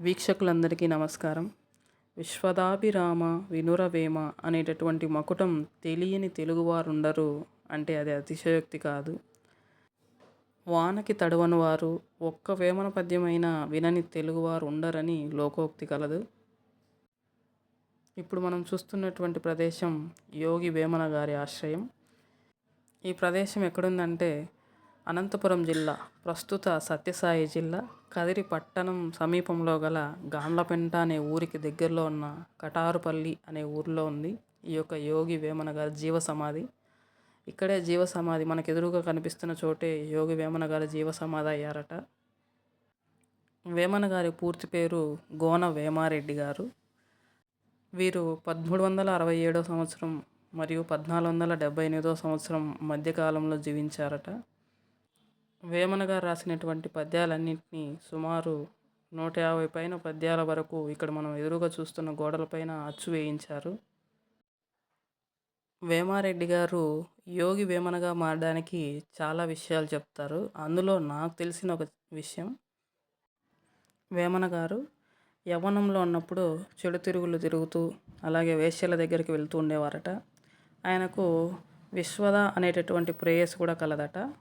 వీక్షకులందరికీ నమస్కారం. విశ్వదాభిరామ వినురవేమ అనేటటువంటి మకుటం తెలియని తెలుగువారుండరు అంటే అది అతిశయోక్తి కాదు. వానకి తడవని వారు ఒక్క వేమన పద్యమైన వినని తెలుగువారు ఉండరని లోకోక్తి కలదు. ఇప్పుడు మనం చూస్తున్నటువంటి ప్రదేశం యోగి వేమన గారి ఆశ్రయం. ఈ ప్రదేశం ఎక్కడుందంటే అనంతపురం జిల్లా ప్రస్తుత సత్యసాయి జిల్లా కదిరి పట్టణం సమీపంలో గల గాండ్లపెంట అనే ఊరికి దగ్గరలో ఉన్న కటారుపల్లి అనే ఊరిలో ఉంది ఈ యొక్క యోగి వేమన గారి జీవ సమాధి ఇక్కడే జీవ సమాధి మనకు ఎదురుగా కనిపిస్తున్న చోటే యోగి వేమన గారి జీవ సమాధి అయ్యారట. వేమన గారి పూర్తి పేరు గోన వేమారెడ్డి గారు. వీరు పదమూడు వందల అరవై ఏడో సంవత్సరం మరియు పద్నాలుగు వందల డెబ్బై ఎనిమిదో సంవత్సరం మధ్యకాలంలో జీవించారట. వేమన గారు రాసినటువంటి పద్యాలన్నింటినీ సుమారు నూట యాభై పైన పద్యాల వరకు ఇక్కడ మనం ఎదురుగా చూస్తున్న గోడలపైన అచ్చు వేయించారు. వేమారెడ్డి గారు యోగి వేమనగా మారడానికి చాలా విషయాలు చెప్తారు. అందులో నాకు తెలిసిన ఒక విషయం. వేమన గారు యవ్వనంలో ఉన్నప్పుడు చెడు తిరుగులు తిరుగుతూ అలాగే వేశ్యల దగ్గరికి వెళ్తూ ఉండేవారట. ఆయనకు విశ్వద అనేటటువంటి ప్రేయస్ కూడా కలదట.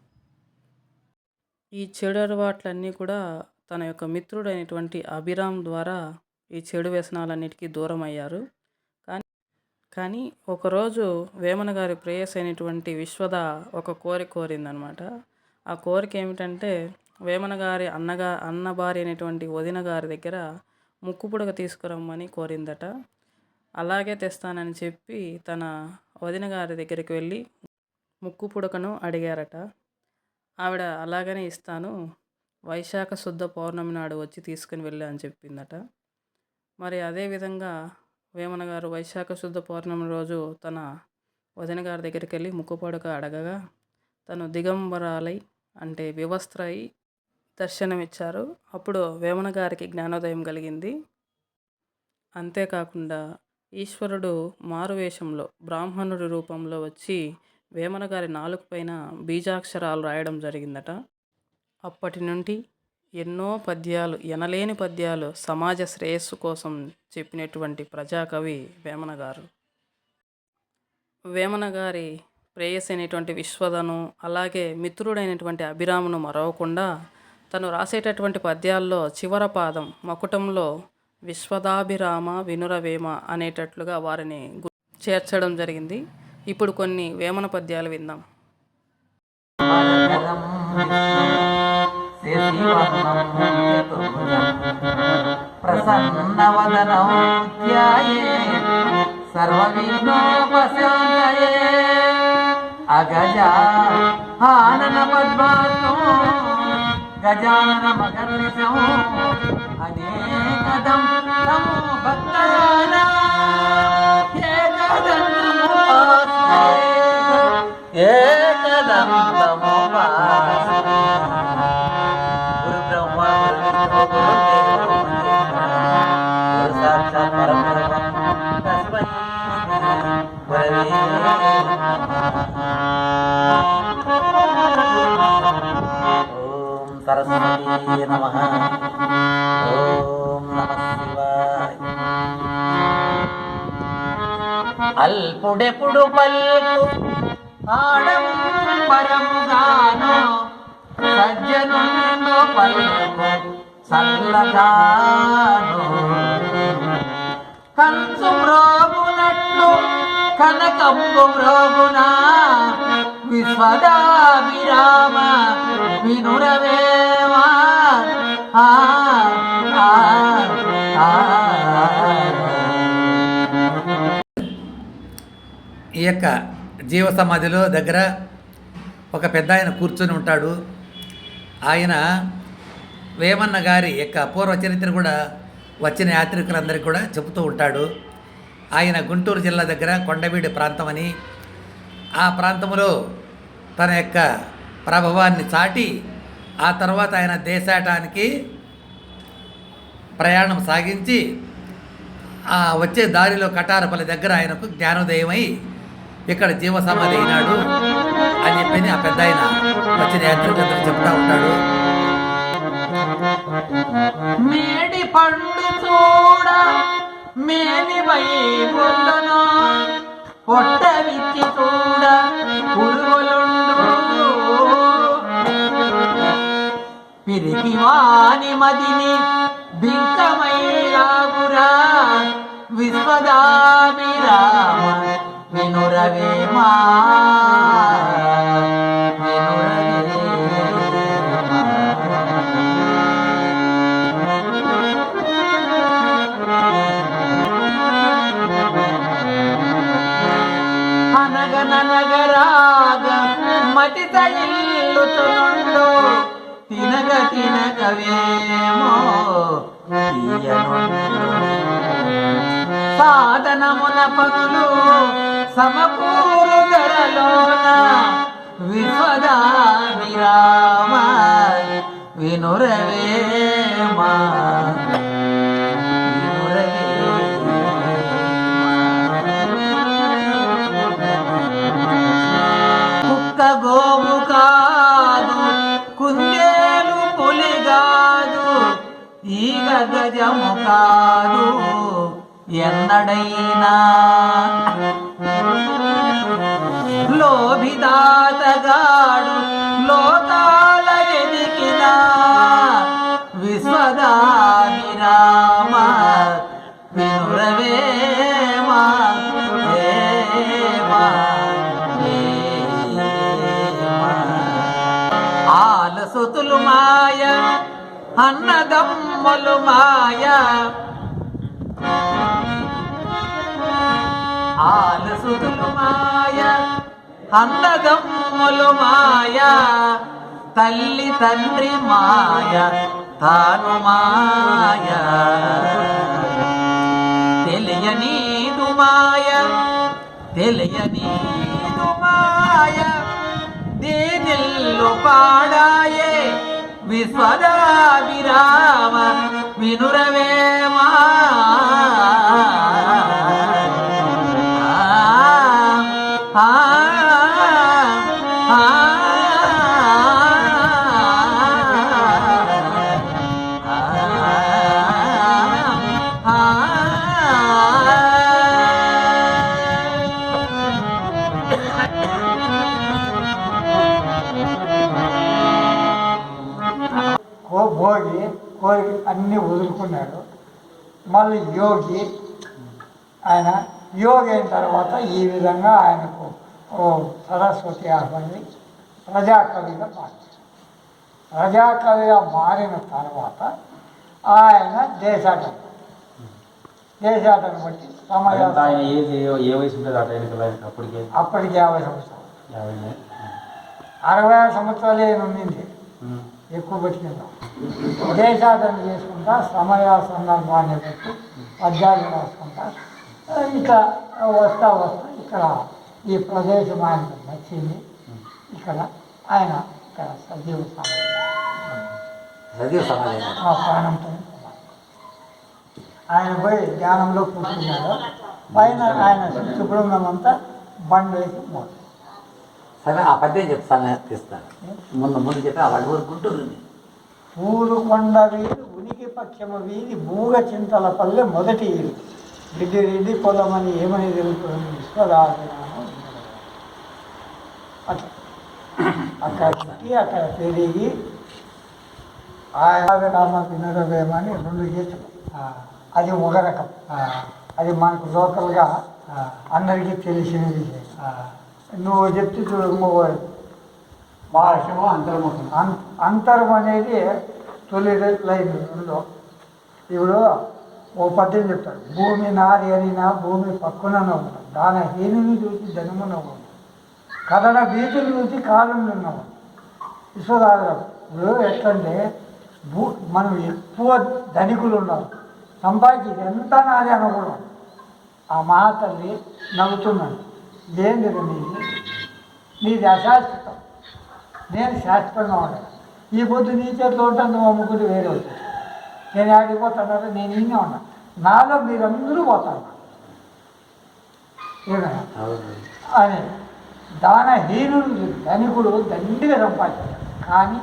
ఈ చెడు అలవాట్లన్నీ కూడా తన యొక్క మిత్రుడైనటువంటి అభిరామ్ ద్వారా ఈ చెడు వ్యసనాలన్నిటికీ దూరం అయ్యారు కానీ కానీ ఒకరోజు వేమన గారి ప్రేయస్ అయినటువంటి విశ్వద ఒక కోరిక కోరిందనమాట ఆ కోరిక ఏమిటంటే వేమన గారి అన్నగా అన్న భార్య అయినటువంటి వదిన గారి దగ్గర ముక్కు పుడక తీసుకురమ్మని కోరిందట. అలాగే తెస్తానని చెప్పి తన వదిన గారి దగ్గరికి వెళ్ళి ముక్కు పుడకను అడిగారట. ఆవిడ అలాగనే ఇస్తాను. వైశాఖ శుద్ధ పౌర్ణమి నాడు వచ్చి తీసుకుని వెళ్ళా అని చెప్పిందట. మరి అదేవిధంగా వేమన గారు వైశాఖ శుద్ధ పౌర్ణమి రోజు తన వదిన గారి దగ్గరికి వెళ్ళి ముక్కుపడక అడగగా తను దిగంబరాలై అంటే వివస్త్రై దర్శనమిచ్చారు. అప్పుడు వేమన గారికి జ్ఞానోదయం కలిగింది. అంతేకాకుండా ఈశ్వరుడు మారువేషంలో బ్రాహ్మణుడి రూపంలో వచ్చి వేమన గారి నాలుగు పైన బీజాక్షరాలు రాయడం జరిగిందట. అప్పటి నుండి ఎన్నో పద్యాలు ఎనలేని పద్యాలు సమాజ శ్రేయస్సు కోసం చెప్పినటువంటి ప్రజాకవి వేమన గారు. వేమన గారి ప్రేయస్ అయినటువంటి విశ్వదను అలాగే మిత్రుడైనటువంటి అభిరామును మరవకుండా తను రాసేటటువంటి పద్యాల్లో చివర పాదం మకుటంలో విశ్వదాభిరామ వినురవేమ అనేటట్లుగా వారిని చేర్చడం జరిగింది. ఇప్పుడు కొన్ని వేమన పద్యాలు విందాం. వరదరం శశివర్ణం చతుర్భుజం ప్రసన్నవదనం సర్వవిఘ్నోపశాంతయే అగజ ఆనన పద్మార్గం గజానన మగర్నిశం అనేకదం సరస్వతీ నమ. ఓం నమః శివాయ. అల్పుడెప్పుడు పల్కు ఆడంబరముగాను సజ్జనుండు పల్కు చల్లగాను కంచు మ్రోగునట్లు కనకంబు మ్రోగునా విశ్వదాభిరామ వినురవేమా ఈ యొక్క జీవ సమాధిలో దగ్గర ఒక పెద్ద ఆయన కూర్చొని ఉంటాడు. ఆయన వేమన్న గారి యొక్క పూర్వ చరిత్ర కూడా వచ్చిన యాత్రికులందరికీ కూడా చెబుతూ ఉంటాడు. ఆయన గుంటూరు జిల్లా దగ్గర కొండవీడి ప్రాంతం అని ఆ ప్రాంతంలో తన యొక్క ప్రభావాన్ని చాటి ఆ తర్వాత ఆయన దేశాటానికి ప్రయాణం సాగించి ఆ వచ్చే దారిలో కటారపల్లి దగ్గర ఆయనకు జ్ఞానోదయమై ఇక్కడ జీవ సమాధి అయినాడు అని చెప్పి ఆ పెద్ద ఆయన వచ్చిన యాత్రికులందరూ చెప్తా ఉంటాడు. మేడి పండు చూడ మేలివై పొట్ట విచ్చి చూడ పురుగులు పిరికి వాని మదిని బింకమై రాగురా విశ్వదాభిరామ వినురవేమా అనగనగరాగ మతి తగిల్లుచునుండు తినక తినకవేమో తీయనుండు. సాధనమున పనులు సమకూరు ఈగ గజము కాదు ఎన్నడైనా లోభిదాతగాడు లోకాల ఎదికిన విశ్వదాభిరామ వినురవేమా వేమా, వేమా. ఆలసుతులు మాయ బొమ్మలు మాయా. ఆలసుతులు మాయా. అన్నదమ్ములు మాయా. తల్లి తండ్రి మాయ. తాను మాయ. తెలియనీదు మాయ. తెలియనీదు మాయ. దేనిల్లు పాడాయే? విశ్వదాభిరామ వినురవేమా కో భోగి కోరి అన్నీ వదులుకున్నాడు. మళ్ళీ యోగి ఆయన యోగి అయిన తర్వాత ఈ విధంగా ఆయనకు ఓ సరస్వతి ఆహ్వాని ప్రజాకవిగా మారాడు ప్రజాకవిగా మారిన తర్వాత ఆయన దేశాటం. దేశాటం బట్టి సమయ ఎంత ఆయన ఏజ్ ఏ- వయసు ఉంటుంది ఆ టైంకి ఆయనకి అప్పటికే? అప్పటికి యాభై సంవత్సరాలు. అరవై సంవత్సరాలు ఈయన ఉండింది. ఎక్కువ బతికిందాం దేశాటన చేసుకుంటా సమయ సందర్భాన్ని బట్టి పద్యాలు రాసుకుంటా. ఇక వస్తా వస్తా ఇక్కడ ఈ ప్రదేశం ఆయనకు నచ్చింది. ఇక్కడ ఆయన ఇక్కడ సజీవ సమాజం ఆ ప్రాణంతో ఆయన పోయి ధ్యానంలో కూర్చున్నాడు. పైన ఆయన శుభ్రంగం అంతా బండ్ వేసి సరే ఆ పద్యం చెప్తాను తీస్తాను. ముందు ముందు చెప్పి ఆ వాడి ఊరు గుంటూరు ఉంది. పూలు కొండ వీధి ఉనికి పక్షము వీధి మూగ చింతల పల్లె మొదటి ఇల్లు రెడ్డి రెడ్డి పొలమని ఏమని తెలుపుతుంది విశ్వదాభిరామం అట్లా. అక్కడ పుట్టి అక్కడ పెరిగి ఆయన రామ వినోదమని రెండు గీతలు అది ఒక రకం. అది మనకు లోకల్గా అందరికీ తెలిసిన విషయం నువ్వు చెప్తే చూడము భాషము అంతర్ముఖం అంతరం అనేది తొలి లైన్ ఉందో. ఇప్పుడు ఓ పద్యం చెప్తాడు. భూమి నారి అనినా భూమి పక్కున ఉన్నాడు దాని హీనుని చూసి జనము ఉన్నాడు కథన బీజుని చూసి కాలం ఉన్నాడు విశ్వదాగరం ఇప్పుడు ఎట్లంటే భూ మనం ఎక్కువ ధనికులు ఉన్నారు సంపాదించి ఎంత నాది అనుకున్నాం. ఆ మహాతల్లి నవ్వుతున్నాడు ఏంది నీది నీది అశాశ్వతం. నేను శాశ్వతంగా ఉంటాను ఈ పొద్దు నీ చేతిలో ఉంటా నువ్వు అమ్ముకుంటూ వేరే అవుతుంది నేను ఆడికి పోతానంటే నేను ఇన్నే ఉన్నా. నాలో మీరందరూ పోతాను అని దానహీనుడు ధనికుడు దండిగా సంపాదించాడు కానీ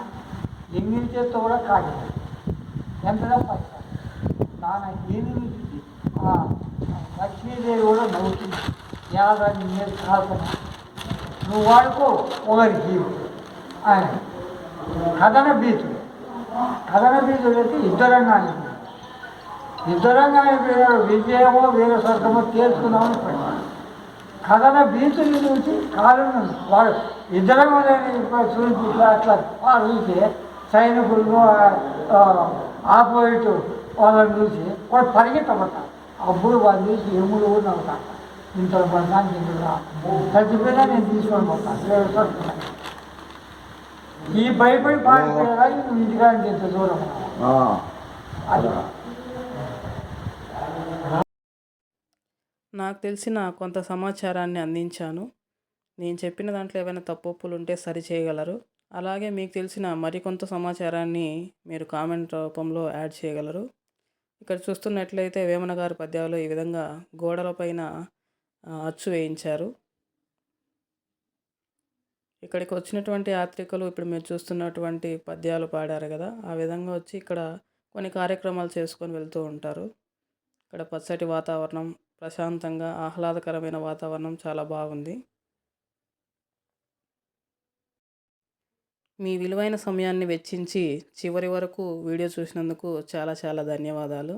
ఎంగిలి చేత్తో కూడా కాదు ఎంత సంపాదించాడు ఆ, లక్ష్మీదేవి కూడా నవ్వుతుంది. త్యాగ నేను నువ్వు వాడుకో ఒకరి జీవుడు ఆయన కథన బీజుడు కథన బీజుడు అయితే యుద్ధరంగాన్ని ఇద్దరంగానే విజయమో వీర స్వర్గమో తేల్చుకున్నామని పడ్డాడు కథన బీతుని చూసి కాలను వాడు ఇద్దరం చూసి ఇట్లా అట్లా వాడు చూసి సైనికులను ఆపోజిట్ వాళ్ళని చూసి వాడు పరిగెత్తబడతాడు అప్పుడు వాళ్ళు చూసి ఎముడు కూడా నవ్వుతాడు బంధానికి ఇందులో చచ్చిపోయినా నేను తీసుకొని పోతాను ఈ భయపడి పారిపోయేలా నువ్వు ఇంటికాడికి ఇంత దూరం. అది. నాకు తెలిసిన కొంత సమాచారాన్ని అందించాను. నేను చెప్పిన దాంట్లో ఏమైనా తప్పులు ఉంటే సరి చేయగలరు. అలాగే మీకు తెలిసిన మరికొంత సమాచారాన్ని మీరు కామెంట్ రూపంలో యాడ్ చేయగలరు. ఇక్కడ చూస్తున్నట్లయితే వేమన గారి పద్యాలు ఈ విధంగా గోడలపైన అచ్చు వేయించారు. ఇక్కడికి వచ్చినటువంటి యాత్రికులు ఇప్పుడు మీరు చూస్తున్నటువంటి పద్యాలు పాడారు కదా ఆ విధంగా వచ్చి ఇక్కడ కొన్ని కార్యక్రమాలు చేసుకొని వెళ్తూ ఉంటారు. ఇక్కడ పచ్చటి వాతావరణం ప్రశాంతంగా ఆహ్లాదకరమైన వాతావరణం చాలా బాగుంది. మీ విలువైన సమయాన్ని వెచ్చించి చివరి వరకు వీడియో చూసినందుకు చాలా చాలా ధన్యవాదాలు.